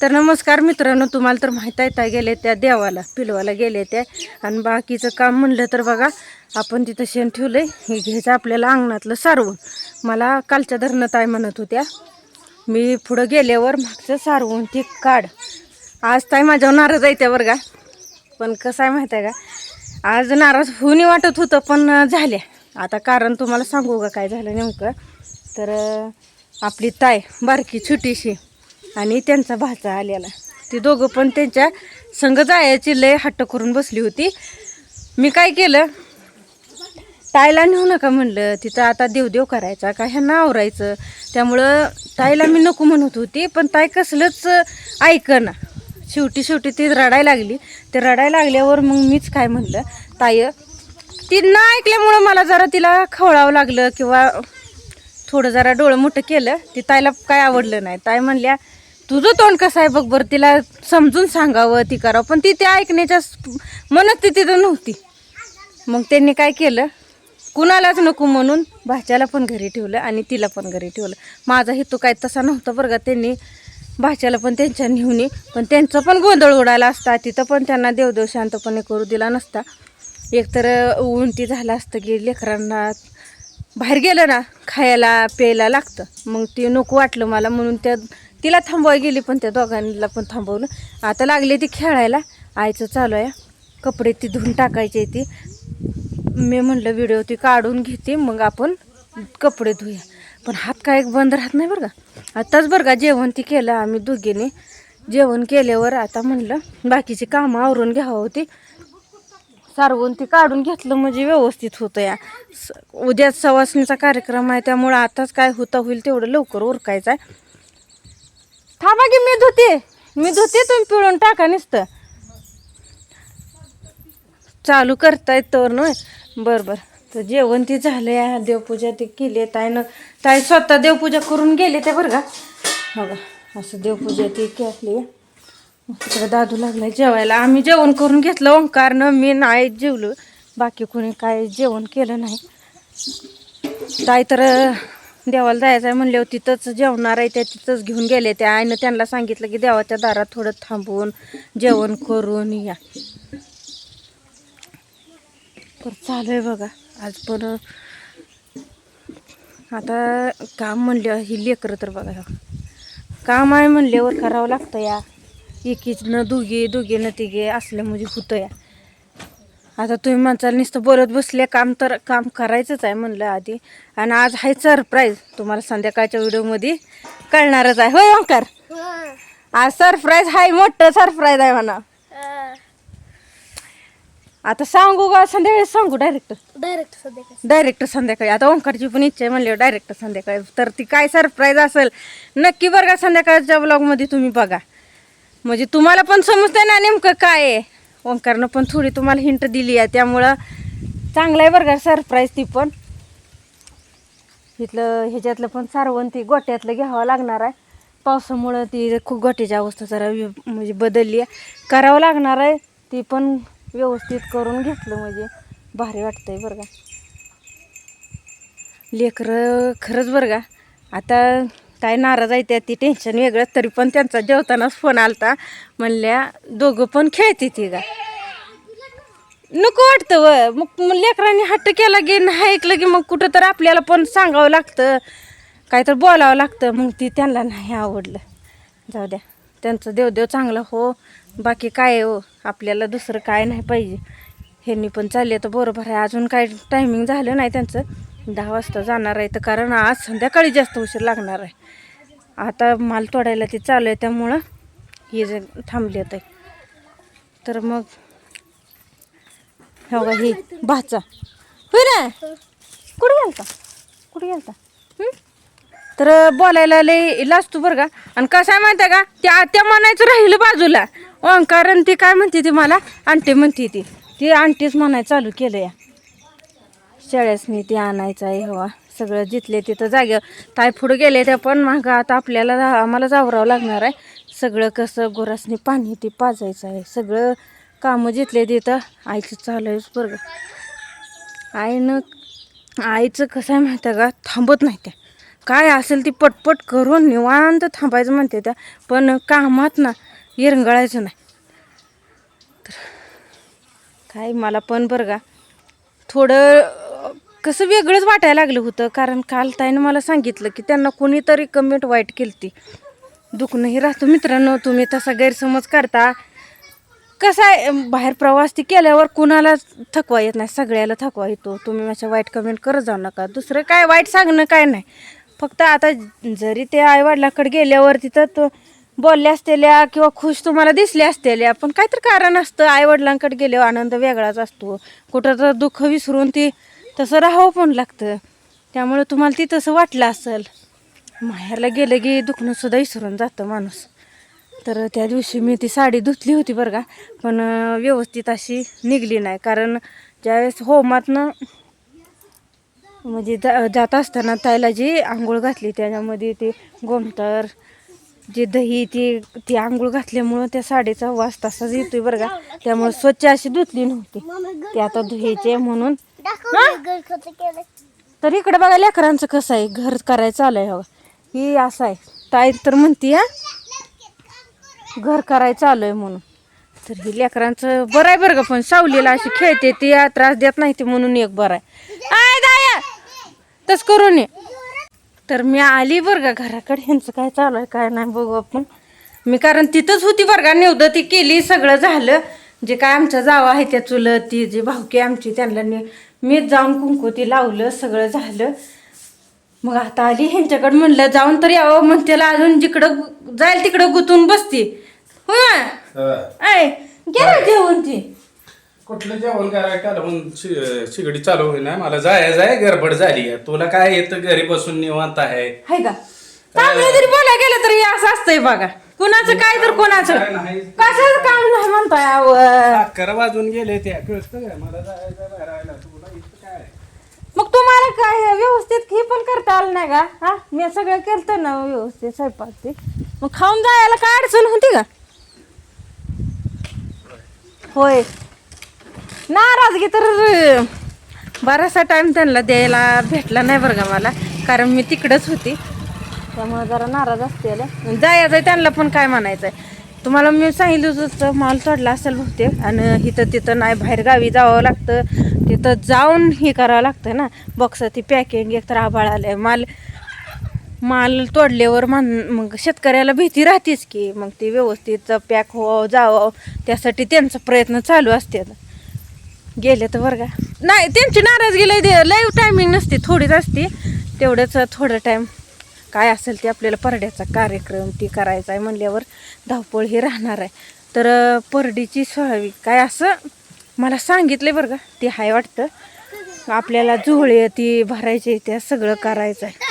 तर नमस्कार मित्रांनो तुम्हाला तर माहीत आहे त्या गेले त्या देवाला पिलवाला गेले त्या. आणि बाकीचं काम म्हणलं तर बघा आपण तिथं शेण ठेवलंय हे घ्यायचं आपल्याला अंगणातलं सारवून. मला कालच्या धरणं आहे म्हणत होत्या मी पुढं गेल्यावर मागचं सारवून ती काढ. आज ताई माझ्यावर नाराज आहे त्या बरं का पण कसं आहे माहीत आहे का? आज नाराज होऊनही वाटत होतं पण झाल्या. आता कारण तुम्हाला सांगू का काय झालं नेमकं? तर आपली ताय बारकी छोटीशी आणि त्यांचा भाचा आलेला. ती दोघं पण त्यांच्या संग जायची लय हट्ट करून बसली होती. मी काय केलं? ताईला नेऊ नका म्हणलं. तिथं आता देवदेव करायचा का? ह्यांना आवरायचं. त्यामुळं ताईला मी नको म्हणत होती पण ताई कसलंच ऐकना. शेवटी शेवटी ती रडायला लागली. ते रडायला लागल्यावर मग मीच काय म्हणलं? ताई ती न ऐकल्यामुळं मला जरा तिला खवळावं लागलं किंवा थोडं जरा डोळं मोठं केलं. ती ताईला काय आवडलं नाही. ताई म्हणल्या तुझं तोंड कसं आहे बघ बरं तिला समजून सांगावं ती करावं. पण ती त्या ऐकण्याच्या मनच तिथं नव्हती. मग त्यांनी काय केलं? कुणालाच नको म्हणून भाच्याला पण घरी ठेवलं आणि तिला पण घरी ठेवलं. माझा हेतू काय तसा नव्हता बरं का त्यांनी भाच्याला पण त्यांच्या नेऊन पण त्यांचा पण गोंधळ उडाला असता. तिथं पण त्यांना देवदेव शांतपणे करू दिला नसता. एकतर उंटी झालं असतं की लेकरांना बाहेर गेलं ना खायला प्यायला लागतं. मग ते नको वाटलं मला म्हणून त्या तिला थांबवायला गेली पण त्या दोघांना पण थांबवलं. आता लागले ती खेळायला. आईचं चालू आहे. कपडे ती धुवून टाकायचे ती. मी म्हटलं व्हिडिओ ती काढून घेते मग आपण कपडे धुया पण हात काय बंद राहत नाही बरं का? आत्ताच बरं का जेवण ती केलं आम्ही दोघीने. जेवण केल्यावर आता म्हणलं बाकीची कामं आवरून घ्यावं होती. सारवून ती काढून घेतलं म्हणजे व्यवस्थित होतं या. स- उद्या सवासणीचा कार्यक्रम आहे त्यामुळं आताच काय होता होईल तेवढं लवकर उरकायचं आहे. थांबा की मी धुते. मी धुते तुम्ही पिळून टाका नुसतं. चालू करतायत तर न. बरं बरं. तर जेवण ती झालं आहे देवपूजा ती केली. आहे न ताई स्वतः देवपूजा करून गेले ते बरं का? हो का? असं देवपूजा ती केली. तिकडे दादू लागलाय जेवायला. आम्ही जेवण करून घेतलं. ओंकारनं मी नाही जेवलो. बाकी कोणी काय जेवण केलं नाही. ताई तर देवाला जायचं आहे म्हणल्यावर तिथंच जेवणार आहे त्या तिथंच घेऊन गेले. त्या आईनं त्यांना सांगितलं की देवाच्या दारात थोडं थांबून जेवण करून या. तर चालू आहे बघा. आज पण आता काम म्हणलं ही लेकरं तर बघा. काम आहे म्हणल्यावर करावं लागतं या. एकीनं दुघी न तिघे असल्यामुळे म्हणजे होतं या. आता तुम्ही म्हणताल नुसतं बोलत बसले काम तर काम करायचंच आहे म्हणलं आधी. आणि आज आहे सरप्राईज. तुम्हाला संध्याकाळच्या व्हिडिओमध्ये कळणारच आहे. होय ओंकार? आज सरप्राईज आहे मोठं सरप्राईज आहे म्हणा. आता सांगू का? संध्याकाळी सांगू डायरेक्ट डायरेक्ट सध्या डायरेक्ट संध्याकाळी. आता ओंकारची पण इच्छा आहे म्हणले डायरेक्ट संध्याकाळी. तर ती काय सरप्राईज असेल नक्की बरं का संध्याकाळच्या ब्लॉगमध्ये तुम्ही बघा. म्हणजे तुम्हाला पण समजतंय ना नेमकं काय आहे. ओंकारनं पण थोडी तुम्हाला हिंट दिली आहे. त्यामुळं चांगलं आहे बरं का सरप्राईज ती पण. इथलं ह्याच्यातलं पण सारवण ती गोट्यातलं घ्यावं लागणार आहे. पावसामुळं ती खूप गोट्याची अवस्था जरा म्हणजे बदलली आहे. करावं लागणार आहे. ती पण व्यवस्थित करून घेतलं म्हणजे भारी वाटतंय बरं का. लेकरं खरंच बरं का. आता काय नाराज आहे त्या ती टेन्शन वेगळं तरी पण त्यांचा जेवतानाच फोन आलता. म्हणल्या दोघं पण खेळते ती गा. नको वाटतं व. मग लेकरांनी हट्ट केला की नाही ऐकलं की मग कुठं तर आपल्याला पण सांगावं लागतं. काय तर बोलावं लागतं. मग ती त्यांना नाही आवडलं. जाऊ द्या. त्यांचं देवदेव चांगला हो. बाकी काय हो? आपल्याला दुसरं काय नाही पाहिजे. ह्यांनी पण चालले. तर बरोबर आहे. अजून काय टायमिंग झालं नाही त्यांचं. दहा वाजता जाणार आहे तर कारण आज संध्याकाळी जास्त उशीर लागणार आहे. आता माल तोडायला ते चालू आहे त्यामुळं हे जे थांबली आहे तर मग हो का ही भाचा. होय ना कुठे गेलता? कुठे गेलता? तर बोलायला लय लाजतो बरं का? आणि कसं आहे माहिती आहे का? त्या त्या म्हणायचं राहिलं बाजूला. ओंकार ती काय म्हणते ती मला? आंटी म्हणते ती. ती आंटीच म्हणायचं चालू केलं या शेळ्यासनी ते आणायचं आहे हवा. सगळं जिथले तिथं जागे. ताय पुढं गेले त्या पण मग. आता आपल्याला आम्हाला जावरावं लागणार आहे. सगळं कसं गोरासनी पाणी ते पाजायचं आहे. सगळं कामं जिथले तिथं. आईचं चालू आहेच बरं आईनं आईचं कसं आहे माहिती आहे का? थांबत नाही त्या. काय असेल ती पटपट करून निवांत थांबायचं म्हणते त्या. पण कामात ना येरंगळायचं नाही. तर काय मला पण बरं का. थोडं कसं वेगळंच वाटायला लागलं होतं. कारण काल ताईनं मला सांगितलं की त्यांना कोणीतरी कमेंट वाईट केली दुखणंही राहतो मित्रांनो तुम्ही तसा गैरसमज करता. कसं आहे बाहेर प्रवास ती केल्यावर कुणाला थकवा येत नाही सगळ्याला थकवा येतो. तुम्ही माझ्या वाईट कमेंट करत जाऊ नका. दुसरं काय वाईट सांगणं काय नाही. फक्त आता जरी ते आईवडिलाकडे गेल्यावर तिथं तो बोलल्या असतेल्या किंवा खुश तुम्हाला दिसल्या असतेल्या पण काहीतरी कारण असतं. आईवडिलांकडे गेल्यावर आनंद वेगळाच असतो. कुठं तर दुःख विसरून ती तसं राहावं पण लागतं. त्यामुळं तुम्हाला ती तसं वाटलं असेल. माहेरला गेलं की दुखणंसुद्धा विसरून जातं माणूस. तर त्या दिवशी मी ती साडी धुतली होती बरं का पण व्यवस्थित अशी निघली नाही. कारण ज्यावेळेस होमातनं म्हणजे जा जात असताना ताईला जी आंघोळ घातली त्याच्यामध्ये ते गोमतर जे दही ती ती आंघोळ घातल्यामुळं त्या साडीचा वास तसाच येतोय बरं का. त्यामुळं स्वच्छ अशी धुतली नव्हती. ते आता धुयायचे म्हणून तर इकडे बघा लेकरांचं कसं आहे. घर करायचं आहे हवं. ही असं आहे. ताई तर म्हणती हा घर करायचं आहे म्हणून. तर ही लेकरांचं बरं आहे बरं का पण सावलीला अशी खेळते ती त्रास देत नाही ती म्हणून एक बरं आहे. आय दाया! तस करून ये. तर मी आली बरं का घराकडे. ह्यांचं काय चालू आहे काय नाही बघू आपण. मी कारण तिथंच होती बरं का निवड ती केली सगळं झालं. जे काय आमच्या जावा आहे त्या चुलत ती जी भावकी आमची त्यांना मीच जाऊन कुंकू ती लावलं सगळं झालं. मग आता आली ह्यांच्याकडे म्हणलं जाऊन तर यावं. मग त्याला अजून जिकडं जाईल तिकडं गुतून बसती. होय? ऐ घ्या जेवण ती. कुठलं जेवण करायला म्हणून शिगडी चालू होईना. मला जाय जाय गडबड झाली. आहे. तुला काय येतं? घरी बसून निवांत आहे. हाय का? चांगलं जरी बोलायला गेलं तरी असं असतंय बघा. कुणाचं काय तर कोणाचं. कशाचं काम नाही म्हणताय. अकरा वाजून गेले काय मला जायचं राहायला तुला इथं काय मग तुम्हाला काय व्यवस्थित हे पण करता आलं नाही का? हा? मी सगळं केलं ना व्यवस्थित स्वयंपाक ते. मग खाऊन जायला काय अडचण होती का? होय. नाराजगी तर बराचसा टाइम त्यांना द्यायला भेटला नाही बरं का मला. कारण मी तिकडंच होती. त्यामुळे जरा नाराज असते जायचं आहे त्यांना पण काय म्हणायचं आहे तुम्हाला मी सांगितलं होतं माल चढला असेल बहुतेक. आणि इथं तिथं नाही बाहेर गावी जावं लागतं. तिथं जाऊन हे करावं लागतं ना. बॉक्स ती पॅकिंग एक तर आभाळ आलंय. माल माल तोडल्यावर मान मग शेतकऱ्याला भीती राहतेच की मग ती व्यवस्थित पॅक व्हावं हो, जावं. त्यासाठी त्यांचा प्रयत्न चालू असते गेले तर बरं का. नाही त्यांची नाराजगी लय दे लय टायमिंग नसते. थोडीच असते. तेवढंच थोडं टाईम काय असेल ते आपल्याला परड्याचा कार्यक्रम ती करायचा आहे म्हणल्यावर धावपळ ही राहणार आहे. तर परडीची सोळावी काय असं मला सांगितलं बरं का ते हाय वाटतं. आपल्याला जुळे ती भरायची त्या सगळं करायचं आहे.